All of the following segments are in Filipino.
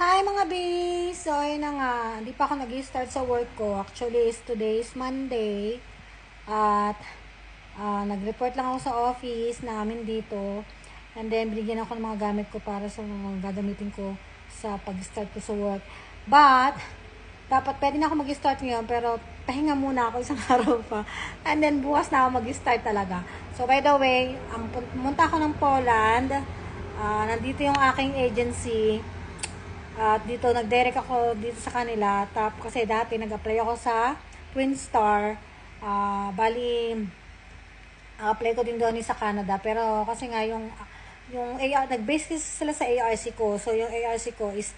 Hi mga bis! So, ayun na nga. Hindi pa ako nag-start sa work ko. Actually, is today is Monday. At, ah, nag-report lang ako sa office namin dito. And then, binigyan ako ng mga gamit ko para sa mga gagamitin ko sa pag-start ko sa work. But, dapat pwede na ako mag-start ngayon, pero pahinga muna ako isang araw pa. And then, bukas na ako mag-start talaga. So, by the way, ang pumunta ako ng Poland. Ah, nandito yung aking agency. At dito, nag-direct ako dito sa kanila. Tap, kasi dati, nag-apply ako sa Twin Star. Ah, bali, apply ko din doon sa Canada. Pero kasi nga, yung, yung AR, nag-base sila sa ARC ko. So, yung ARC ko is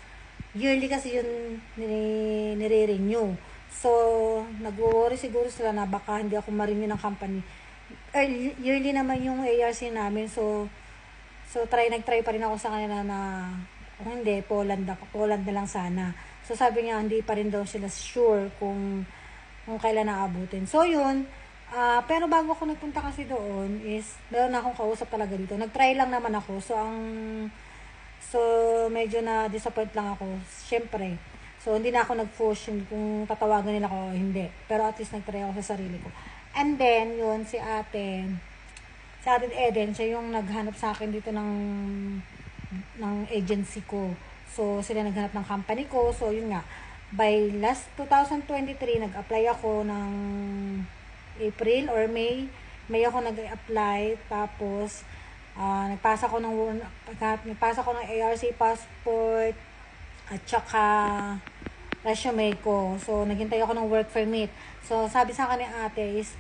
yearly kasi yun nire- nire-renew. So, nag-worry siguro sila na baka hindi ako ma-renew ng company. Eh, yearly naman yung ARC namin. So, so try, nag-try pa rin ako sa kanila na kung hindi, Poland, ako, Poland na lang sana. So, sabi niya, hindi pa rin daw sila sure kung, kung kailan naabutin. So, yun. ah pero bago ako nagpunta kasi doon is, meron na akong kausap talaga dito. Nag-try lang naman ako. So, ang, so, medyo na disappoint lang ako. Siyempre. So, hindi na ako nag-push kung tatawagan nila ako o hindi. Pero at least nag-try ako sa sarili ko. And then, yun, si ate, si ate Eden, siya yung naghanap sa akin dito ng ng agency ko. So, sila naghanap ng company ko. So, yun nga. By last 2023, nag-apply ako ng April or May. May ako nag-apply. Tapos, ah nagpasa ko ng nagpasa ko ng ARC passport at saka resume ko. So, naghintay ako ng work permit. So, sabi sa akin ni ate is,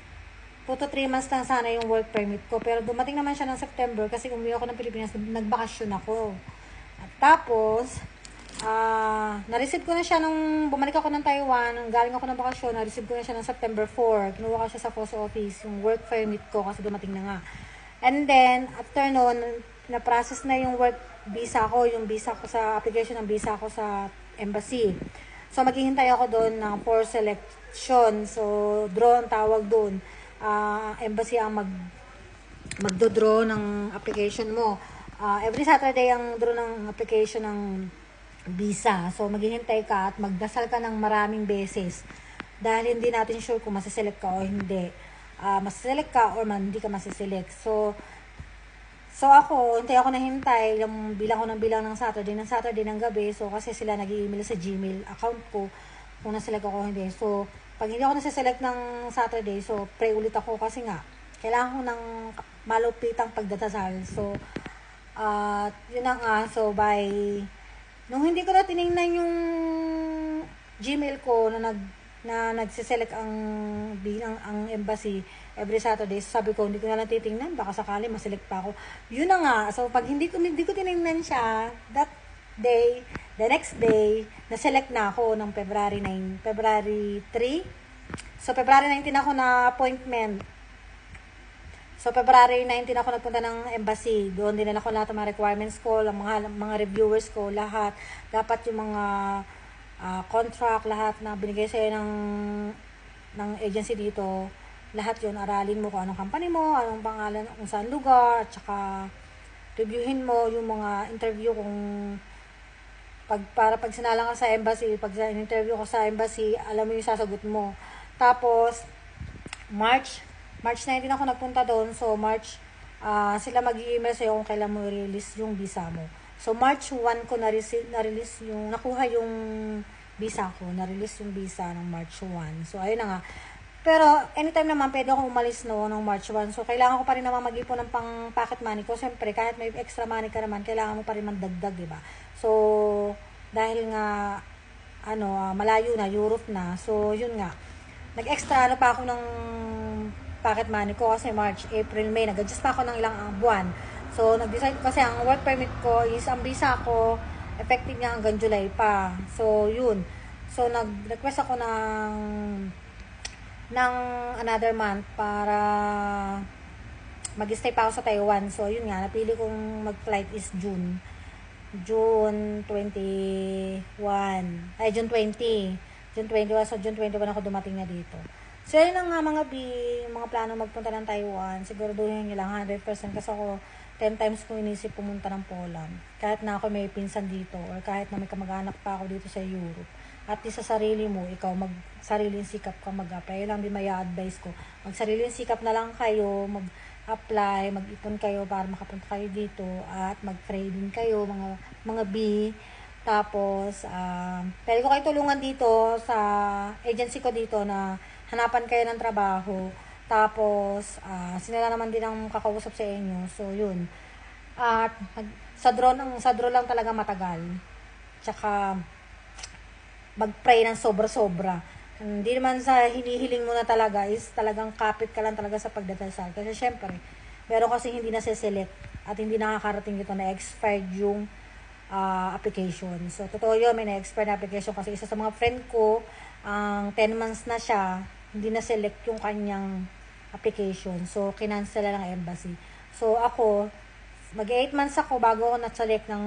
2 to 3 months lang sana yung work permit ko. Pero dumating naman siya ng September kasi umuwi ako ng Pilipinas, nagbakasyon ako. At tapos, ah na-receive ko na siya nung bumalik ako ng Taiwan, nung galing ako ng bakasyon, na-receive ko na siya ng September 4. Kinuha ko siya sa post office, yung work permit ko kasi dumating na nga. And then, after noon, na-process na yung work visa ko, yung visa ko sa application ng visa ko sa embassy. So, maghihintay ako doon ng for selection. So, draw ang tawag doon. Ah, embassy ang mag magdo-draw ng application mo. Ah, every Saturday ang draw ng application ng visa. So, maghihintay ka at magdasal ka ng maraming beses. Dahil hindi natin sure kung masiselect ka o hindi. Ah, masiselect ka or man, hindi ka masiselect. So, So ako, hintay ako na hintay, yung bilang ko ng bilang ng Saturday, ng Saturday ng gabi. So kasi sila nag-email sa Gmail account ko kung naselect ako hindi. So pag hindi ako nasiselect ng Saturday, so pray ulit ako kasi nga, kailangan ko ng malupitang pagdadasal. So, at yun na nga, so by, nung hindi ko na tiningnan yung Gmail ko na nag na nagsiselect ang bilang ang embassy every Saturday. Sabi ko, hindi ko na lang titingnan. Baka sakali maselect pa ako. Yun na nga. So, pag hindi ko, hindi ko tiningnan siya, that day, the next day, na-select na ako ng February 9, February 3. So, February 19 ako na appointment. So, February 19 ako nagpunta ng embassy. Doon din ako lahat ng mga requirements ko, ang mga, mga reviewers ko, lahat. Dapat yung mga ah, contract, lahat na binigay sa'yo ng, ng agency dito, lahat yun, aralin mo kung anong company mo, anong pangalan, kung saan lugar, at saka reviewin mo yung mga interview kung pag para pag sinalang ka sa embassy, pag sa interview ko sa embassy, alam mo yung sasagot mo. Tapos March March 19 ako nagpunta doon. So March ah, sila mag-i-email sa'yo kung kailan mo i-release yung visa mo. So March 1 ko na-release, na-release yung nakuha yung visa ko, na-release yung visa ng March 1. So ayun na nga. Pero anytime naman pwede akong umalis no ng March 1. So kailangan ko pa rin naman mag-ipon ng pang pocket money ko. Siyempre kahit may extra money ka naman, kailangan mo pa rin mandagdag, 'di ba? So dahil nga ano, ah, malayo na, Europe na. So yun nga. Nag-extra ano pa ako ng pocket money ko kasi March, April, May. Nag-adjust pa ako ng ilang ah, buwan. So, nag-decide kasi ang work permit ko is ang visa ko effective niya hanggang July pa. So, yun. So, nag-request ako ng ng another month para mag-stay pa ako sa Taiwan. So, yun nga, napili kong mag-flight is June. June 21. Ay, June 20. June 21. So, June 21 ako dumating na dito. So, yun lang nga mga B, mga plano magpunta ng Taiwan. Siguro doon lang 100% kasi ako 10 times ko inisip pumunta ng Poland. Kahit na ako may pinsan dito or kahit na may kamag-anak pa ako dito sa Europe. At sa sarili mo, ikaw mag sariling sikap ka mag-apply. Lang din may advice ko. Mag sariling sikap na lang kayo, mag-apply, mag-ipon kayo para makapunta kayo dito at mag-trading kayo, mga mga B. Tapos, um, pwede ko kayo tulungan dito sa agency ko dito na hanapan kayo ng trabaho. Tapos, ah sila naman din ang kakausap sa inyo. So, yun. At, sa draw, ng, sa draw lang talaga matagal. Tsaka, mag-pray ng sobra-sobra. Hindi naman sa hinihiling mo na talaga is talagang kapit ka lang talaga sa pagdadasal. Kasi syempre, meron kasi hindi na select at hindi nakakarating dito na expired yung ah, application. So, totoo yun, may na-expired na application kasi isa sa mga friend ko, ang 10 months na siya, hindi na select yung kanyang application. So, kinansel na ng embassy. So, ako, mag 8 months ako bago ako na-select ng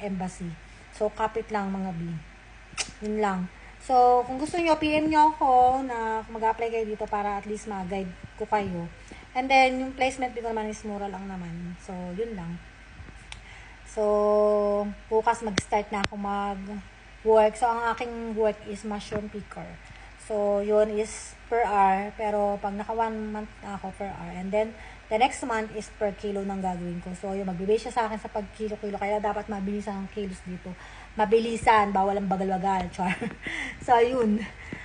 embassy. So, kapit lang mga B. Yun lang. So, kung gusto nyo, PM nyo ako na mag-apply kayo dito para at least ma-guide ko kayo. And then, yung placement dito naman is mura lang naman. So, yun lang. So, bukas mag-start na ako mag-work. So, ang aking work is mushroom picker. So, yun is per hour. Pero, pag naka one month na ako per hour. And then, the next month is per kilo ng gagawin ko. So, yung magbibase siya sa akin sa pag-kilo-kilo. Kaya dapat mabilisan ang kilos dito. Mabilisan, bawal ang bagal-bagal. Char. so, yun.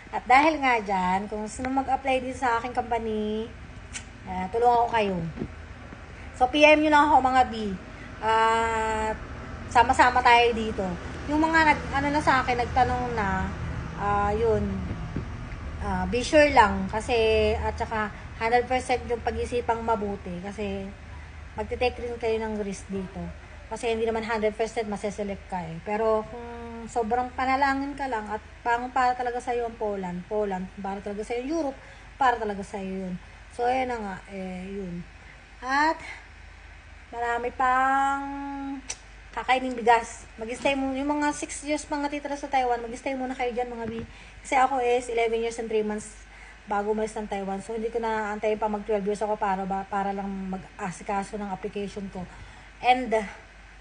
At dahil nga dyan, kung nyo mag-apply dito sa aking company, eh, tulungan ko kayo. So, PM nyo lang ako mga B. At sama-sama tayo dito. Yung mga nag, ano na sa akin, nagtanong na, ah yun, ah be sure lang. Kasi, at saka, 100% yung pag-isipang mabuti. Kasi, magte-take rin kayo ng risk dito. Kasi hindi naman 100% maseselect ka eh. Pero kung sobrang panalangin ka lang at pang para talaga sa'yo ang Poland, Poland, para talaga sa'yo Europe, para talaga sa'yo yun. So, ayan na nga, eh, yun. At, marami pang kakainin bigas. Mag-stay mo, yung mga 6 years pang natitira sa Taiwan, mag-stay muna kayo dyan mga bi. Kasi ako is 11 years and 3 months bago umalis ng Taiwan. So, hindi ko na antayin pa mag 12 years ako para, ba, para lang mag-asikaso ng application ko. And, uh,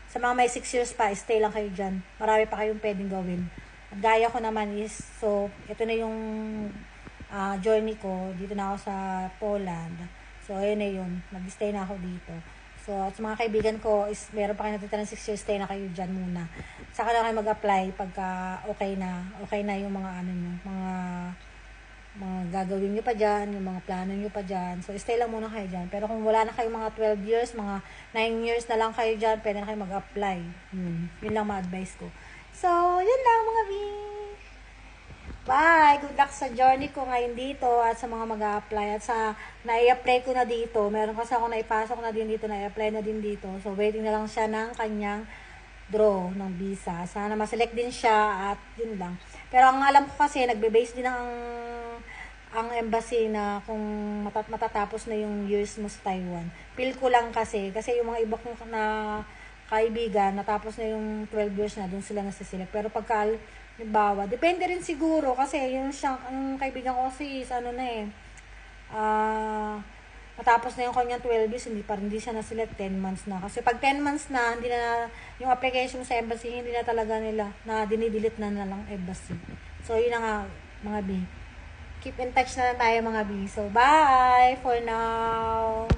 sa mga may 6 years pa, stay lang kayo dyan. Marami pa kayong pwedeng gawin. At gaya ko naman is, so, ito na yung ah, journey ko. Dito na ako sa Poland. So, ayun na yun. Mag-stay na ako dito. So, at sa mga kaibigan ko, is meron pa kayo natitira ng 6 years, stay na kayo dyan muna. Saka na kayo mag-apply pagka okay na, okay na yung mga ano nyo, mga gagawin nyo pa dyan, yung mga plano nyo pa dyan. So, stay lang muna kayo dyan. Pero kung wala na kayo mga 12 years, mga 9 years na lang kayo dyan, pwede na kayo mag-apply. Yun, yun lang ma-advise ko. So, yun lang mga B. Bye! Good luck sa journey ko ngayon dito at sa mga mag apply At sa nai-apply ko na dito, meron kasi ako naipasok na din dito, nai-apply na din dito. So, waiting na lang siya ng kanyang draw ng visa. Sana ma-select din siya at yun lang. Pero ang alam ko kasi, nagbe-base din ang ang embassy na kung matat matatapos na yung years mo sa Taiwan. Feel ko lang kasi, kasi yung mga iba kong na kaibigan, natapos na yung 12 years na, doon sila nasiselect. Pero pagka, halimbawa, depende rin siguro, kasi yung siya, ang kaibigan ko kasi is, ano na eh, ah, matapos na yung kanyang 12 years, hindi pa rin hindi siya na-select 10 months na. Kasi pag 10 months na, hindi na, yung application sa embassy, hindi na talaga nila, na dinidelete na na lang embassy. So, yun na nga, mga B. Keep in touch na lang tayo mga B. So, bye for now!